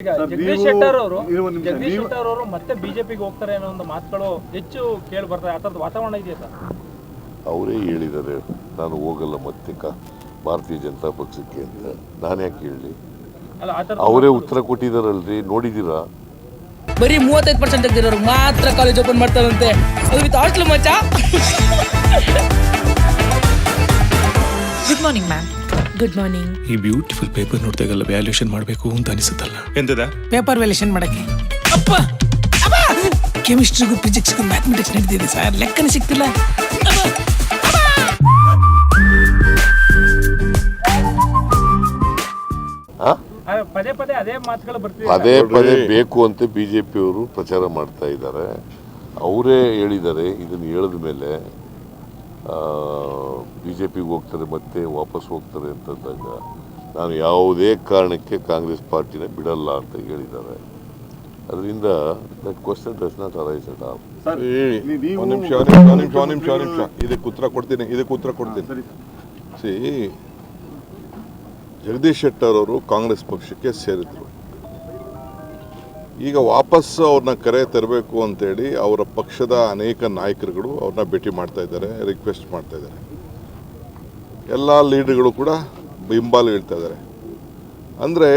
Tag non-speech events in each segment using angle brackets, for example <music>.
ಜಗದೀಶ್ ಶೆಟ್ಟರ್ ಅವರು ಜಗದೀಶ್ ಶೆಟ್ಟರ್ ಅವರು ಮತ್ತೆ ಬಿಜೆಪಿಗೆ ಹೋಗ್ತಾರೆ ಅನ್ನೋ ಒಂದು ಮಾತುಗಳು ಹೆಚ್ಚು ಕೇಳಿ ಬರ್ತಾರೆ ಆ ಥರದ ವಾತಾವರಣ ಇದೆಯಾ ಸರ್? ಅವರೇ ಹೇಳಿದ್ದಾರೆ ನಾನು ಹೋಗಲ್ಲ ಮತ್ತೆ ಭಾರತೀಯ ಜನತಾ ಪಕ್ಷಕ್ಕೆ ಅಂತ. ನಾನು ಯಾಕೆ ಹೇಳಿ? ಅವರೇ ಉತ್ತರ ಕೊಟ್ಟಿದಾರಲ್ರಿ ನೋಡಿದ್ದೀರಾ ಬರೀ ಮೂವತ್ತೈದು ಪರ್ಸೆಂಟ್ ತೆಗೆದಿರೋರು ಮಾತ್ರ ಕಾಲೇಜ್ ಓಪನ್ ಮಾಡ್ತಾರಂತೆ. ಅದು ವಿತ್ ಹಾಸ್ಟೆಲ್ ಮಚ್ಚ? Good morning ma'am good morning ಈ ಬ್ಯೂಟಿಫುಲ್ ಪೇಪರ್ ನೋಡ್ತಾಗಲ್ಲ ವ್ಯಾಲ್ಯೂಷನ್ ಮಾಡಬೇಕು ಅಂತ ಅನಿಸುತ್ತಲ್ಲ. ಎಂತದ? ಪೇಪರ್ ವ್ಯಾಲ್ಯೂಷನ್ ಮಾಡಕ್ಕೆ. ಅಪ್ಪ! ಕೆಮಿಸ್ಟ್ರಿಗೂ ಫಿಸಿಕ್ಸ್ಗೂ ಮ್ಯಾಥಮೆಟಿಕ್ಸ್ ನಡೆದಿದೆ ಸರ್. ಲೆಕ್ಕನೇ ಸಿಗ್ತಿಲ್ಲ. ಪದೇ ಪದೇ ಅದೇ ಮಾತುಗಳು ಬರ್ತಿದೆ. ಪದೇ ಪದೇ ಬೇಕು ಅಂತ ಬಿ ಜೆ ಪಿಯವರು ಪ್ರಚಾರ ಮಾಡ್ತಾ ಇದ್ದಾರೆ. ಅವರೇ ಹೇಳಿದ್ದಾರೆ ಇದನ್ನು ಹೇಳಿದ ಮೇಲೆ ಬಿ ಜೆ ಪಿಗೆ ಹೋಗ್ತಾರೆ ಮತ್ತೆ ವಾಪಸ್ ಹೋಗ್ತಾರೆ ಅಂತಂದಾಗ ನಾನು ಯಾವುದೇ ಕಾರಣಕ್ಕೆ ಕಾಂಗ್ರೆಸ್ ಪಾರ್ಟಿನ ಬಿಡಲ್ಲ ಅಂತ ಹೇಳಿದ್ದಾರೆ. ಅದರಿಂದ that question does not arise at all ನಿಮಿಷ ಒಂದ್ ನಿಮಿಷ ಒಂದ್ ನಿಮಿಷ ಒಂದ್ ನಿಮಿಷ. ಇದಕ್ಕೆ ಉತ್ತರ ಕೊಡ್ತೀನಿ ಇದಕ್ಕೆ ಉತ್ತರ ಕೊಡ್ತೀನಿ. ಸರಿ. ಸಿ ಜಗದೀಶ್ ಶೆಟ್ಟರ್ ಅವರು ಕಾಂಗ್ರೆಸ್ ಪಕ್ಷಕ್ಕೆ ಸೇರಿದ್ರು. ಈಗ ವಾಪಸ್ ಅವ್ರನ್ನ ಕರೆ ತರಬೇಕು ಅಂತೇಳಿ ಅವರ ಪಕ್ಷದ ಅನೇಕ ನಾಯಕರುಗಳು ಅವ್ರನ್ನ ಭೇಟಿ ಮಾಡ್ತಾ ಇದ್ದಾರೆ ರಿಕ್ವೆಸ್ಟ್ ಮಾಡ್ತಾ ಇದ್ದಾರೆ. ಎಲ್ಲ ಲೀಡರ್ಗಳು ಕೂಡ ಬೆಂಬಲ ಹೇಳ್ತಾ ಇದ್ದಾರೆ. ಅಂದರೆ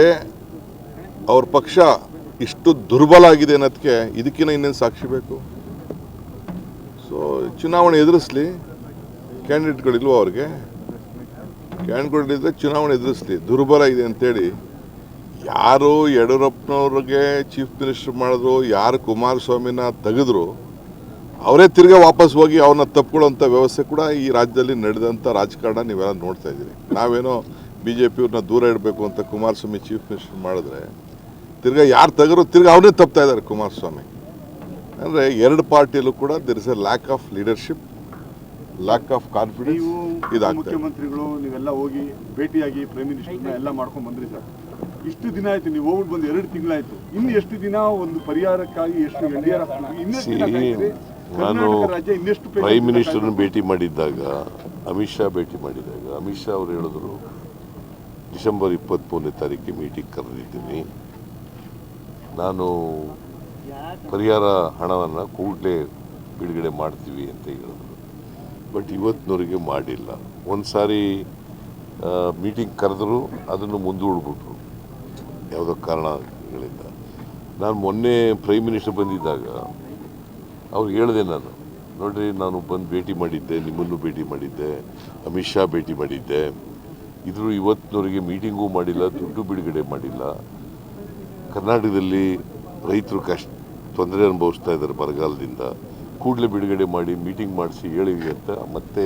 ಅವ್ರ ಪಕ್ಷ ಇಷ್ಟು ದುರ್ಬಲ ಆಗಿದೆ ಅನ್ನೋದಕ್ಕೆ ಇದಕ್ಕಿಂತ ಇನ್ನೇನು ಸಾಕ್ಷಿ ಬೇಕು? ಸೊ ಚುನಾವಣೆ ಎದುರಿಸ್ಲಿ ಕ್ಯಾಂಡಿಡೇಟ್ಗಳಿಲ್ವೋ ಅವ್ರಿಗೆ? ಕ್ಯಾಂಡಿಡೇಟ್ಗಳಿದ್ರೆ ಚುನಾವಣೆ ಎದುರಿಸ್ಲಿ, ದುರ್ಬಲ ಇದೆ ಅಂತೇಳಿ ಯಾರು ಯಡಿಯೂರಪ್ಪನವ್ರಿಗೆ ಚೀಫ್ ಮಿನಿಸ್ಟರ್ ಮಾಡಿದ್ರು ಯಾರು ಕುಮಾರಸ್ವಾಮಿನ ತೆಗೆದ್ರು ಅವರೇ ತಿರ್ಗಾ ವಾಪಸ್ ಹೋಗಿ ಅವನ್ನ ತಪ್ಕೊಳ್ಳೋಂಥ ವ್ಯವಸ್ಥೆ ಕೂಡ ಈ ರಾಜ್ಯದಲ್ಲಿ ನಡೆದಂಥ ರಾಜಕಾರಣ ನೀವೆಲ್ಲ ನೋಡ್ತಾ ಇದ್ದೀರಿ. ನಾವೇನೋ ಬಿ ಜೆ ಪಿಯವ್ರನ್ನ ದೂರ ಇಡಬೇಕು ಅಂತ ಕುಮಾರಸ್ವಾಮಿ ಚೀಫ್ ಮಿನಿಸ್ಟರ್ ಮಾಡಿದ್ರೆ ತಿರ್ಗಾ ಯಾರು ತೆಗೆದ್ರು ತಿರ್ಗಾ ಅವನೇ ತಪ್ತಾ ಇದ್ದಾರೆ ಕುಮಾರಸ್ವಾಮಿ. ಅಂದರೆ ಎರಡು ಪಾರ್ಟಿಯಲ್ಲೂ ಕೂಡ there is a lack of leadership lack of confidence ಇದಾಗ ಮುಖ್ಯಮಂತ್ರಿಗಳು ನೀವೆಲ್ಲ ಹೋಗಿ ಭೇಟಿಯಾಗಿ ಪ್ರೈಮ್ ಮಿನಿಸ್ಟರ್ನ ಎಲ್ಲ ಮಾಡ್ಕೊಂಡು ಬಂದ್ರಿ ಸರ್. ಇಷ್ಟು ದಿನ ಆಯ್ತು ನೀವು ಹೋಗ್ಬಿಟ್ಟು ಬಂದು ಎರಡು ತಿಂಗಳಾಯ್ತು. ಇನ್ನು ಎಷ್ಟು ದಿನ ಒಂದು ಪರಿಹಾರಕ್ಕಾಗಿ ಎಷ್ಟು ಎನ್ ಡಿ ಆರ್? ನಾನು ಪ್ರೈಮ್ ಮಿನಿಸ್ಟರ್ ಮಿನಿಸ್ಟರ್ನ ಭೇಟಿ ಮಾಡಿದ್ದಾಗ ಅಮಿತ್ ಶಾ ಭೇಟಿ ಮಾಡಿದಾಗ ಅಮಿತ್ ಶಾ ಅವರು ಹೇಳಿದ್ರು ಡಿಸೆಂಬರ್ ಇಪ್ಪತ್ತ್ಮೂರನೇ ತಾರೀಕಿಗೆ ಮೀಟಿಂಗ್ ಕರೆದಿದ್ದೀನಿ. ನಾನು ಪರಿಹಾರ ಹಣವನ್ನು ಕೂಡಲೇ ಬಿಡುಗಡೆ ಮಾಡ್ತೀವಿ ಅಂತ ಹೇಳಿದ್ರು. ಬಟ್ ಇವತ್ತಿನವರೆಗೆ ಮಾಡಿಲ್ಲ. ಒಂದು ಸಾರಿ ಮೀಟಿಂಗ್ ಕರೆದ್ರು ಅದನ್ನು ಮುಂದೂಡ್ಬಿಟ್ರು. ಯಾವುದೋ ಕಾರಣಗಳಿಂದ. ನಾನು ಮೊನ್ನೆ ಪ್ರೈಮ್ ಮಿನಿಸ್ಟರ್ ಬಂದಿದ್ದಾಗ ಅವ್ರಿಗೆ ಹೇಳಿದೆ ನಾನು, ನೋಡಿರಿ, ನಾನು ಬಂದು ಭೇಟಿ ಮಾಡಿದ್ದೆ, ನಿಮ್ಮನ್ನು ಭೇಟಿ ಮಾಡಿದ್ದೆ, ಅಮಿತ್ ಶಾ ಭೇಟಿ ಮಾಡಿದ್ದೆ. ಇದ್ರು ಇವತ್ತಿನವರಿಗೆ ಮೀಟಿಂಗೂ ಮಾಡಿಲ್ಲ, ದುಡ್ಡು ಬಿಡುಗಡೆ ಮಾಡಿಲ್ಲ. ಕರ್ನಾಟಕದಲ್ಲಿ ರೈತರು ಕಷ್ಟ ತೊಂದರೆ ಅನುಭವಿಸ್ತಾ ಇದ್ದಾರೆ ಬರಗಾಲದಿಂದ. ಕೂಡಲೇ ಬಿಡುಗಡೆ ಮಾಡಿ ಮೀಟಿಂಗ್ ಮಾಡಿಸಿ ಹೇಳಿ ಅಂತ ಮತ್ತೆ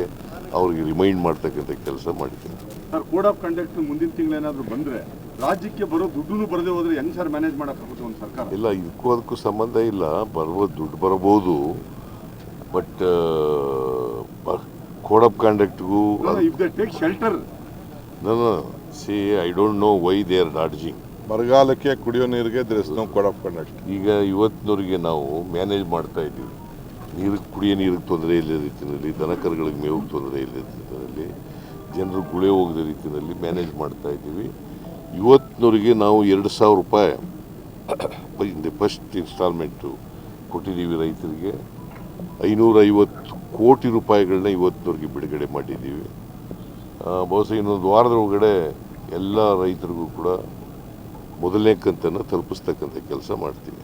ಅವ್ರಿಗೆ ರಿಮೈಂಡ್ ಮಾಡ್ತಕ್ಕಂಥ ಕೆಲಸ ಮಾಡಿದ್ದೆ. ಕೋಡ್ ಆಫ್ ಕಂಡಕ್ಟ್ ಮುಂದಿನ ತಿಂಗಳೇನಾದರೂ ಬಂದ್ರೆ ರಾಜ್ಯಕ್ಕೆ ಬರೋ ದುಡ್ಡು ಬರದೆ ಹೋದ್ರೆ ಹೆಂಗ್ ಸರ್ ಮ್ಯಾನೇಜ್ ಮಾಡಕ್ಕಾಗುತ್ತೆ ಒಂದು ಸರ್ಕಾರ? ಇಲ್ಲ ಇದಕ್ಕೂ ಅದಕ್ಕೂ ಸಂಬಂಧ ಇಲ್ಲ. ಬರುವ ದುಡ್ಡು ಬರಬಹುದು. ಬಟ್ ಕೋಡ್ ಆಫ್ ಕಾಂಡಕ್ಟ್ಗೂ ಇಫ್ ದೇ ಟೇಕ್ ಶೆಲ್ಟರ್ ನಾನು see I don't know why they are dodging ಬರಗಾಲಕ್ಕೆ ಕುಡಿಯೋ ನೀರಿಗೆ there is no code of conduct ಈಗ ಇವತ್ತಿನವರಿಗೆ ನಾವು ಮ್ಯಾನೇಜ್ ಮಾಡ್ತಾ ಇದ್ದೀವಿ. ನೀರು ಕುಡಿಯೋ ನೀರಿಗೆ ತೊಂದರೆ ಇಲ್ಲದ ರೀತಿಯಲ್ಲಿ ದನಕರುಗಳಿಗೆ ಮೇವಿಗೆ ತೊಂದರೆ ಇಲ್ಲದ ರೀತಿಯಲ್ಲಿ ಜನರು ಗುಳೆ ಹೋಗದ ರೀತಿಯಲ್ಲಿ ಮ್ಯಾನೇಜ್ ಮಾಡ್ತಾ ಇದ್ದೀವಿ. ಇವತ್ತಿನವರೆಗೆ ನಾವು ಎರಡು ಸಾವಿರ ರೂಪಾಯಿ <coughs> ಫಸ್ಟ್ ಇನ್ಸ್ಟಾಲ್ಮೆಂಟು ಕೊಟ್ಟಿದ್ದೀವಿ ರೈತರಿಗೆ. ಐನೂರೈವತ್ತು ಕೋಟಿ ರೂಪಾಯಿಗಳನ್ನ ಇವತ್ತಿನವರೆಗೆ ಬಿಡುಗಡೆ ಮಾಡಿದ್ದೀವಿ. ಬಹುಶಃ ಇನ್ನೊಂದು ವಾರದ ಒಳಗಡೆ ಎಲ್ಲ ರೈತರಿಗೂ ಕೂಡ ಮೊದಲನೇ ಕಂತನ್ನು ತಲುಪಿಸ್ತಕ್ಕಂಥ ಕೆಲಸ ಮಾಡ್ತೀವಿ.